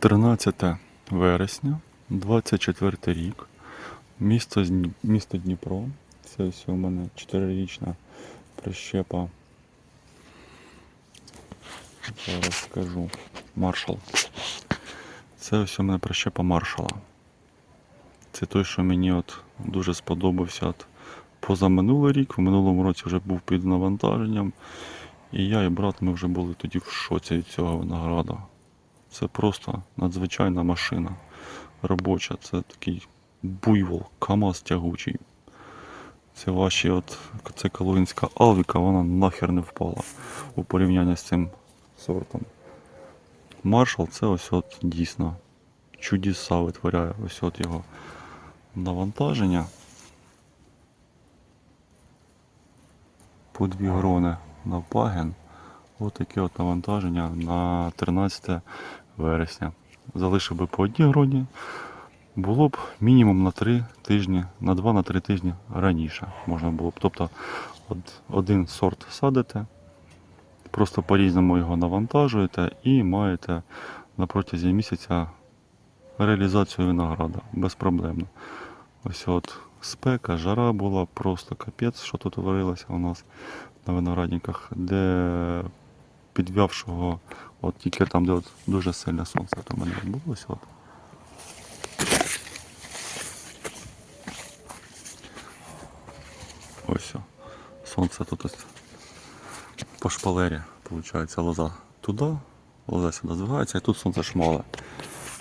13 вересня, 24 рік, місто, місто Дніпро. Це ось у мене 4-річна прищепа. Зараз скажу. Маршал. Це ось у мене прищепа маршала. Це той, що мені от дуже сподобався. От позаминулий рік, в минулому році вже був під навантаженням. І я і брат ми вже були тоді в шоці від цього винограда. Це просто надзвичайна машина робоча. Це такий буйвол, КАМАЗ тягучий. Це ваші от це Калугінська Алвіка, вона нахер не впала у порівнянні з цим сортом. Маршал це ось от дійсно чудеса витворяє. Ось от його навантаження. По дві грони на пагін. Ось таке от навантаження на 13 вересня. Залишив би по одній гроні, було б мінімум на 3 тижні, на 2-3 тижні раніше можна було б. Тобто од- один сорт садите, просто по-різному його навантажуєте і маєте на протязі місяця реалізацію винограда безпроблемно. Ось от спека, жара була, просто капець, що тут творилося у нас на виноградниках, де підвявшого, от тільки там, де от дуже сильне сонце, то мене відбулося. От. Ось сонце тут ось по шпалері, виходить, лоза туди, лоза сюди здвигається, і тут сонце шмале.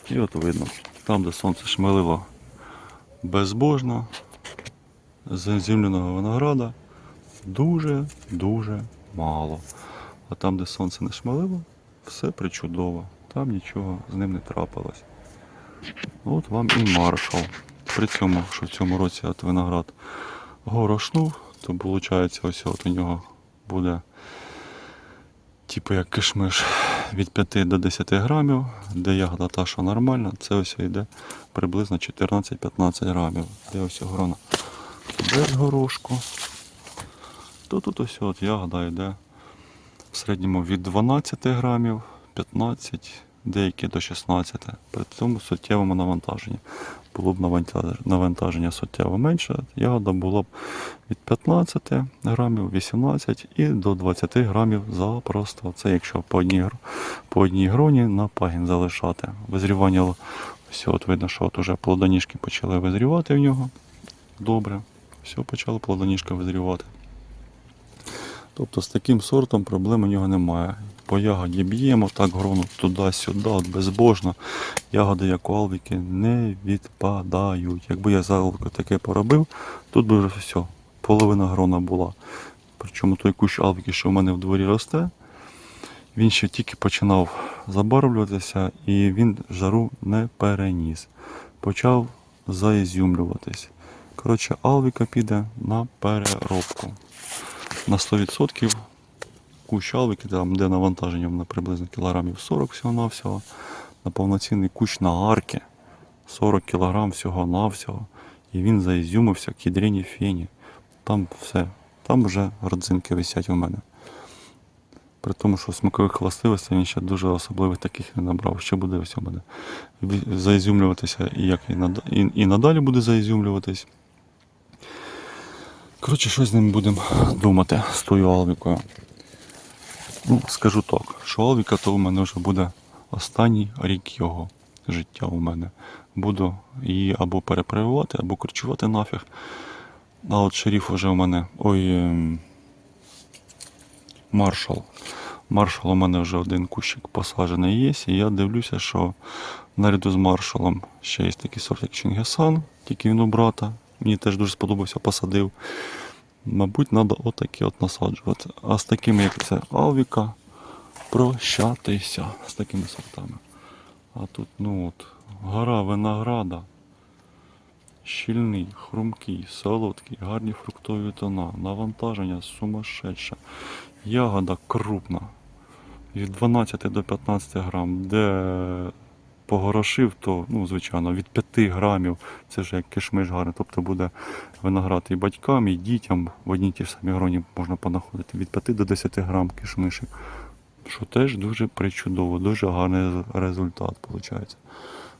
І от видно, там, де сонце шмелило безбожно, з земляного винограда дуже-дуже мало. А там, де сонце не шмалило, все причудово. Там нічого з ним не трапилось. От вам і маршал. При цьому, що в цьому році от виноград горошнув, то виходить, ось от у нього буде типу як кишмиш від 5 до 10 грамів, де ягода та, що нормальна, це ось йде приблизно 14-15 грамів. Де ось грона без горошку. То тут ось от ягода йде в середньому від 12 грамів, 15, деякі до 16. При цьому суттєвому навантаженні. Було б навантаження суттєво менше, ягода була б від 15 грамів, 18 і до 20 грамів запросто. Це якщо по одній, по одній гроні на пагін залишати. Визрівання все, от видно, що от уже плодоніжки почали визрівати в нього. Добре. Все, почало плодоніжка визрівати. Тобто з таким сортом проблем у нього немає. По ягоді б'ємо, так грону туди-сюди, от безбожно. Ягоди, як у алвіки, не відпадають. Якби я залку таке поробив, тут би вже все, половина грона була. Причому той кущ алвіки, що в мене в дворі росте, він ще тільки починав забарвлюватися і він жару не переніс. Почав заізюмлюватись. Коротше, алвіка піде на переробку. На 100% кущ алвіки, там, де навантаження на приблизно кілограмів 40 всього-навсього, на повноцінний кущ на арки 40 кг всього-навсього. І він заізюмився к ядрені фені. Там все, там вже родзинки висять у мене. При тому, що смакових властивостей він ще дуже особливих таких не набрав. Ще буде ось буде заізюмлюватися, і як і надалі буде заізюмлюватись. Коротше, що з ним будемо думати з тою Алвікою. Ну, скажу так, що Алвіка то у мене вже буде останній рік його життя у мене. Буду її або перепрививати, або корчувати нафіг. А от шеріф уже у мене. Ой. ем, Маршал. Маршал у мене вже один кущик посаджений є, і я дивлюся, що наряду з маршалом ще є такий сорт, як Чингесан, тільки він у брата. Мені теж дуже сподобався, посадив. Мабуть, треба отакі от насаджувати. А з такими, як це Алвіка, прощатися з такими сортами. А тут, ну от, гора винограда. Щільний, хрумкий, солодкий, гарні фруктові тона, навантаження сумасшедше. Ягода крупна. Від 12 до 15 грам. Де погорошив, то, ну, звичайно, від 5 грамів це вже як кишмиш гарний. Тобто буде виноград і батькам, і дітям в одній тій ж самій гроні можна понаходити. Від 5 до 10 грам кишмишик. що теж дуже причудово, дуже гарний результат виходить.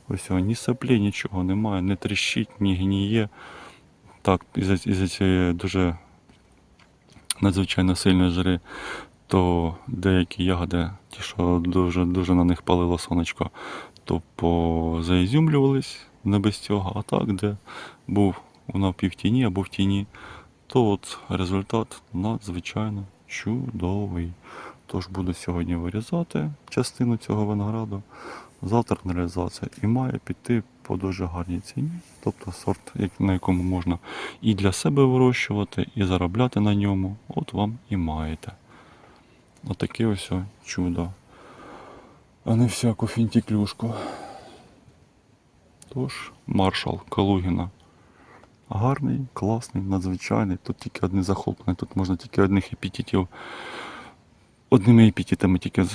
Ось ні соплі, нічого немає, не тріщить, ні гніє. Так, із-за із цієї дуже надзвичайно сильної жари, то деякі ягоди, ті, що дуже, дуже на них палило сонечко, то позаізюмлювались не без цього, а так, де був вона в півтіні або в тіні, то от результат надзвичайно чудовий. Тож буду сьогодні вирізати частину цього винограду, завтра реалізація і має піти по дуже гарній ціні. Тобто сорт, на якому можна і для себе вирощувати, і заробляти на ньому. От вам і маєте. Отаке ось чудо. А не всяку фінтіклюшку. Тож, маршал Калугіна. Гарний, класний, надзвичайний. Тут тільки одне захоплення, тут можна тільки одних епітетів. Одними епітетами тільки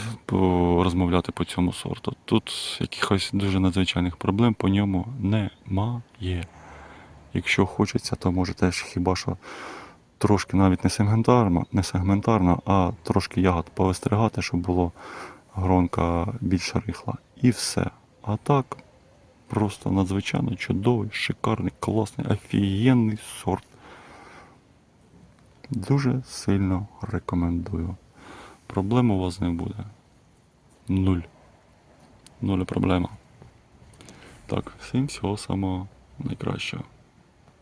розмовляти по цьому сорту. Тут якихось дуже надзвичайних проблем по ньому немає. Якщо хочеться, то можете хіба що трошки навіть не сегментарно, не сегментарно, а трошки ягод повистригати, щоб було гронка більш рихла. І все. А так, просто надзвичайно чудовий, шикарний, класний, офігенний сорт. Дуже сильно рекомендую. Проблем у вас не буде. Нуль. Нуль проблема. Так, всім всього самого найкращого.